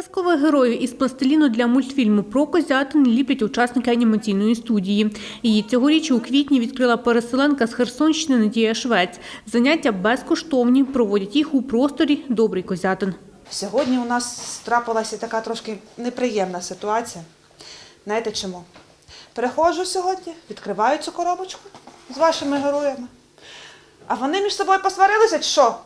Казкових героїв із пластиліну для мультфільму про козятин ліплять учасники анімаційної студії. Її цьогоріч у квітні відкрила переселенка з Херсонщини Надія Швець. Заняття безкоштовні, проводять їх у просторі Добрий козятин. Сьогодні у нас трапилася така трошки неприємна ситуація. Знаєте чому? Приходжу сьогодні, відкриваю цю коробочку з вашими героями. А вони між собою посварилися чи що?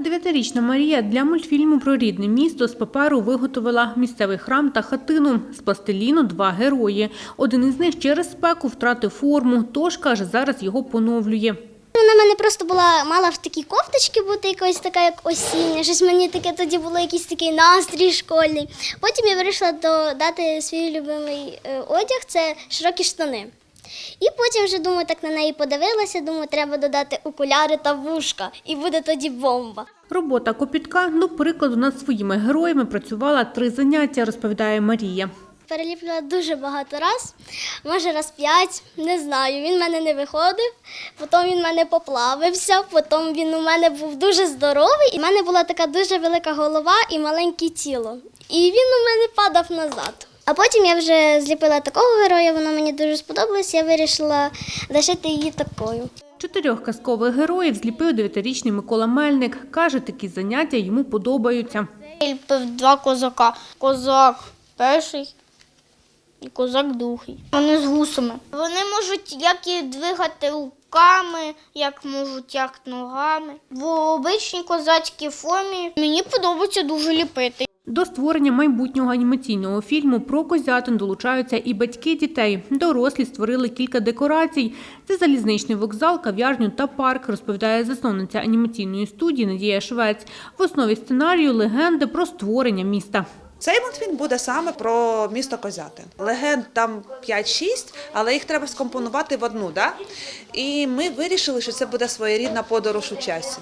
Дев'ятирічна Марія для мультфільму про рідне місто з паперу виготовила місцевий храм та хатину. З пластиліну два герої. Один із них через спеку втратив форму, тож, каже, зараз його поновлює. Вона мене просто була мала в такій кофточці бути якось така, як осіння. Щось мені таке тоді було якийсь такий настрій школьний. Потім я вирішила додати свій любимий е, одяг це широкі штани. І потім вже думаю, так на неї подивилася. Думаю, треба додати окуляри та вушка, і буде тоді бомба. Робота копітка, до прикладу, над своїми героями працювала три заняття, розповідає Марія. Переліплювала дуже багато раз, може раз п'ять, не знаю. Він в мене не виходив, потім він в мене поплавився, потім він у мене був дуже здоровий, і в мене була така дуже велика голова і маленьке тіло. І він у мене падав назад. А потім я вже зліпила такого героя, воно мені дуже сподобалось, я вирішила лишити її такою. Чотирьох казкових героїв зліпив дев'ятирічний Микола Мельник. Каже, такі заняття йому подобаються. Я ліпив два козака. Козак перший і козак другий. Вони з гусами. Вони можуть як і двигати руками, як можуть як ногами. В обичній козацькій формі мені подобається дуже ліпити. До створення майбутнього анімаційного фільму про козятин долучаються і батьки дітей. Дорослі створили кілька декорацій. Це залізничний вокзал, кав'ярню та парк, розповідає засновниця анімаційної студії Надія Швець. В основі сценарію легенди про створення міста. Цей мультфільм буде саме про місто Козятин. Легенд там 5-6, але їх треба скомпонувати в одну. Да? І ми вирішили, що це буде своєрідна подорож у часі.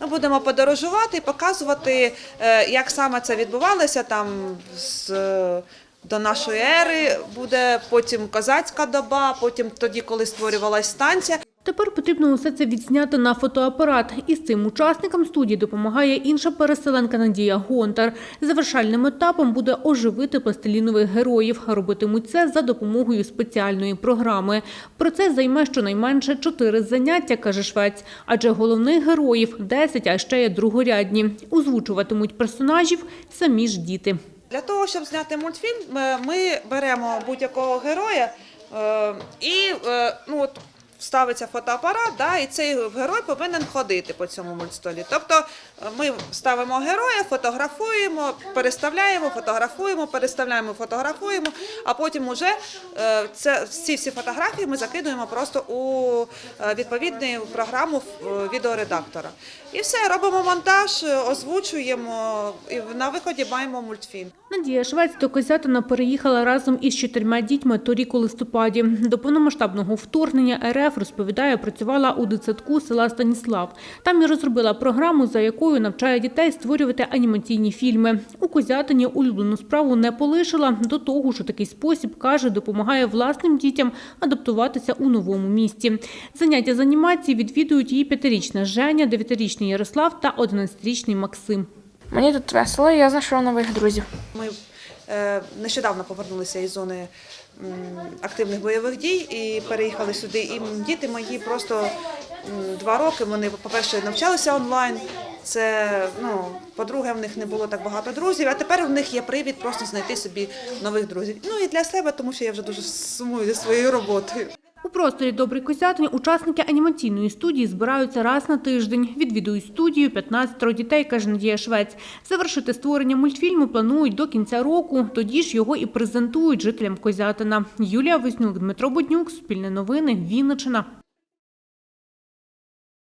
Ми будемо подорожувати і показувати, е, як саме це відбувалося там з. е, До нашої ери буде потім козацька доба, потім тоді, коли створювалась станція. Тепер потрібно усе це відзняти на фотоапарат. І з цим учасникам студії допомагає інша переселенка Надія Гонтар. Завершальним етапом буде оживити пластилінових героїв. Робитимуть це за допомогою спеціальної програми. Процес займе щонайменше чотири заняття, каже Швець. Адже головних героїв 10, а ще є другорядні. Озвучуватимуть персонажів самі ж діти. Для того, щоб зняти мультфільм, е, ми беремо будь-якого героя е, і е, ну, от, ставиться фотоапарат, да, і цей герой повинен ходити по цьому мультстолі. Тобто е, ми ставимо героя, фотографуємо, переставляємо, фотографуємо, переставляємо, фотографуємо, а потім уже е, це, ці всі фотографії ми закидуємо просто у е, відповідну програму відеоредактора. І все, робимо монтаж, озвучуємо, і на виході маємо мультфільм. Надія Швець до Козятина переїхала разом із чотирма дітьми торік у листопаді. До повномасштабного вторгнення РФ, розповідає, працювала у дитсадку села Станіслав. Там і розробила програму, за якою навчає дітей створювати анімаційні фільми. У Козятині улюблену справу не полишила. До того у такий спосіб, каже, допомагає власним дітям адаптуватися у новому місті. Заняття з анімації відвідують її п'ятирічна Женя, дев'ятирічний Ярослав та одинадцятирічний Максим. Мені тут весело, я знайшов нових друзів. Ми нещодавно повернулися із зони активних бойових дій і переїхали сюди. І діти мої просто два роки. Вони, по-перше, навчалися онлайн. Це ну, по-друге, в них не було так багато друзів, а тепер в них є привід просто знайти собі нових друзів. Ну і для себе, тому що я вже дуже сумую за своєю роботою. Просторі «Добрий Козятин» учасники анімаційної студії збираються раз на тиждень. Відвідують студію 15 дітей, каже Надія Швець. Завершити створення мультфільму планують до кінця року. Тоді ж його і презентують жителям Козятина. Юлія Вознюк, Дмитро Буднюк, Спільне новини, Вінниччина.